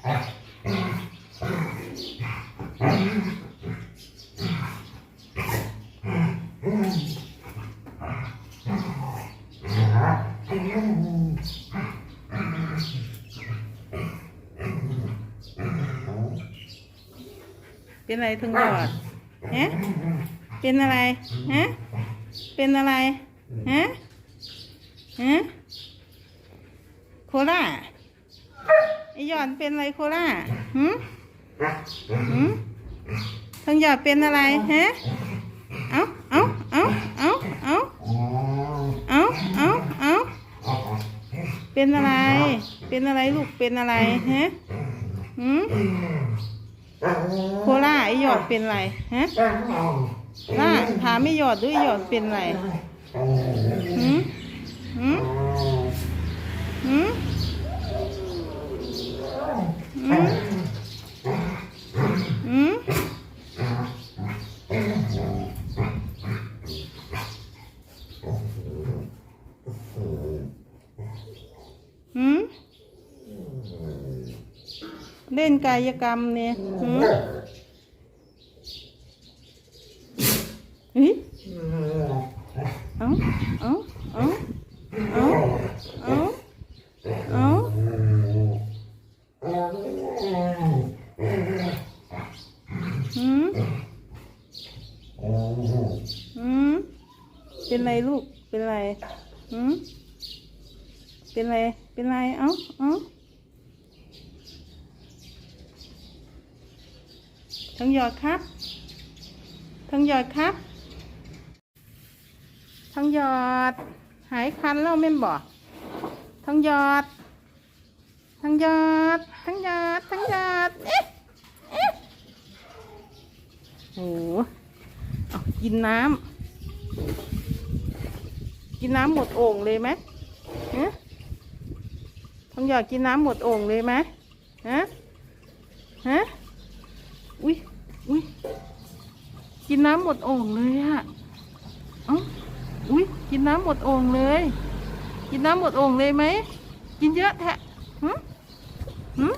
เป็นอะไรทั้งยอดฮะเป็นอะไรฮะเป็นอะไรฮะฮะโคล่า ไอยอดเป็นอะไรโคล่าหืมหืมทั้งยอดเป็นอะไรฮะ เอาเอาเอาเอาเอาเอาเอาเอาเป็นอะไร เป็นอะไรลูก เป็นอะไรฮะหืมโคล่าไอหยอดเป็นอะไรฮะล่าถามไม่หยอดด้วยหยอดเป็นอะไรหืมหืมหืมหืมหืมหืม เล่นกายกรรมเนี่ยหืมเฮ้ยเอาเอาเอาเอาเอาเอาหืมหืมเป็นไรลูก เป็นไรหืมเป็นไร เป็นไร เอาเอา ทั้งหยอดครับ ทั้งหยอดครับ ทั้งหยอด หายคันแล้วแม่นบอก ทั้งหยอด ทั้งหยอด ทั้งหยอด ทั้งหยอด เอ๊ะเอ๊ะโอ้โหเอากินน้ำ กินน้ำหมดโอ่งเลยไหมฮะทั้งหยอดกินน้ำหมดโอ่งเลยไหมฮะ ฮะินน้ำหมดโอ่งเลยอะอุ้ยกินน้ำหมดโอ่งเลย กินน้ำหมดโอ่งเลยไหม กินเยอะแทะหืมหืม